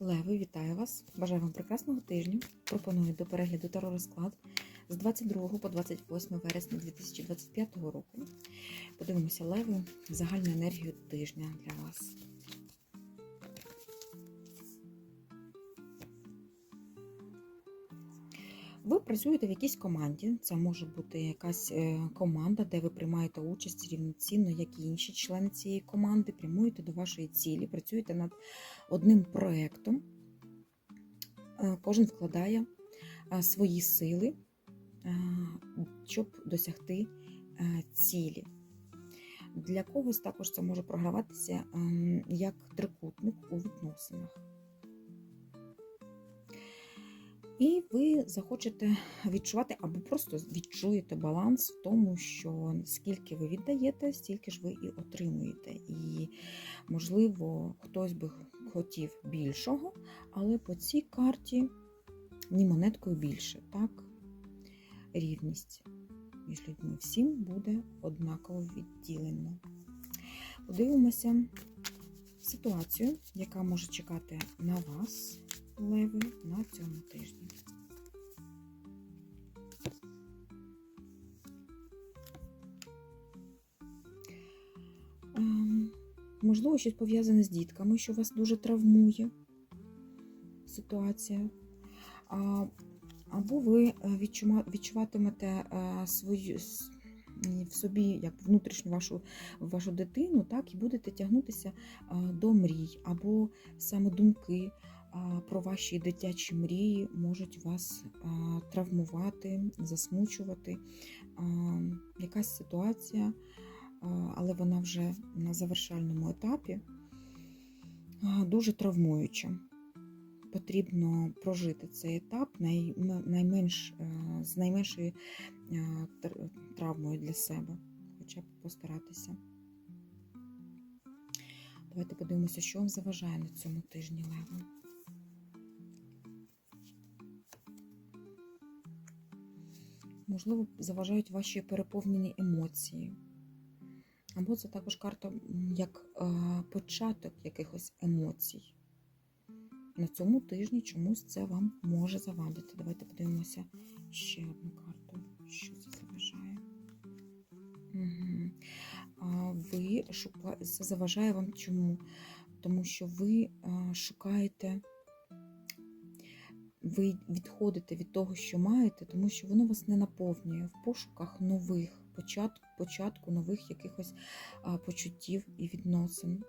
Леви, вітаю вас! Бажаю вам прекрасного тижня. Пропоную до перегляду таро розклад з 22 по 28 вересня 2025 року. Подивимося леви, загальну енергію тижня для вас. Ви працюєте в якійсь команді, це може бути якась е, команда, де ви приймаєте участь рівноцінно, як і інші члени цієї команди, прямуєте до вашої цілі, працюєте над одним проєктом. Е, Кожен вкладає е, свої сили, щоб досягти цілі. Для когось також це може програватися ем, як трикутник у відносинах. І ви захочете відчувати або просто відчуєте баланс в тому, що скільки ви віддаєте, стільки ж ви і отримуєте. І, можливо, хтось би хотів більшого, але по цій карті ні монеткою більше, так? Рівність між людьми всім буде однаково відділено. Подивимося ситуацію, яка може чекати на вас, леви, на цьому тижні. Ем, Можливо, щось пов'язане з дітками, що вас дуже травмує ситуація. Або ви е, відчуватимете е, свою в собі як внутрішню вашу, вашу дитину, так, і будете тягнутися е, до мрій, або саме думки про ваші дитячі мрії можуть вас травмувати, засмучувати. Якась ситуація, але вона вже на завершальному етапі дуже травмуюча. Потрібно прожити цей етап найменш, е, з найменшою е, травмою для себе, хоча б постаратися. Давайте подивимося, що вам заважає на цьому тижні Лева. Можливо, заважають ваші переповнені емоції. Або це також карта як е, початок якихось емоцій. На цьому тижні чомусь це вам може завадити. Давайте подивимося ще одну карту. Що це заважає? Угу. А ви шука... Це заважає вам чому? Тому що ви а, шукаєте, ви відходите від того, що маєте, тому що воно вас не наповнює в пошуках нових початку, початку нових якихось почуттів і відносин.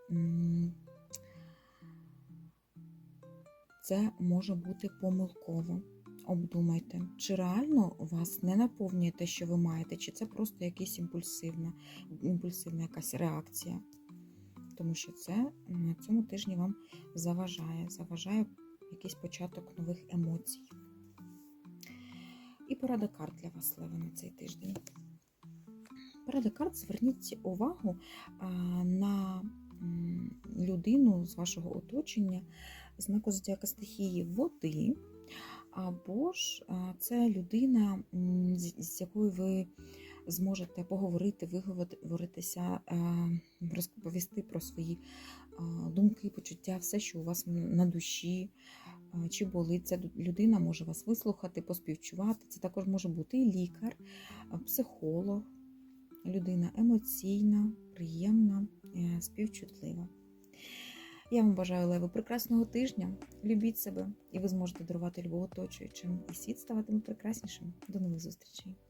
Це може бути помилково. Обдумайте, чи реально вас не наповнює те, що ви маєте, чи це просто якась імпульсивна, імпульсивна якась реакція. Тому що це на цьому тижні вам заважає, заважає якийсь початок нових емоцій. І порада карт для вас, Лева, на цей тиждень. Порада карт, зверніть увагу на людину з вашого оточення, знаку зодіака стихії води, або ж це людина, з якою ви зможете поговорити, виговоритися, е, розповісти про свої думки, почуття, все, що у вас на душі, чи болить. Ця людина може вас вислухати, поспівчувати. Це також може бути і лікар, психолог, людина емоційна, приємна, е, співчутлива. Я вам бажаю леви прекрасного тижня. Любіть себе, і ви зможете дарувати любов оточуючим, і світ ставатиме прекраснішим. До нових зустрічей!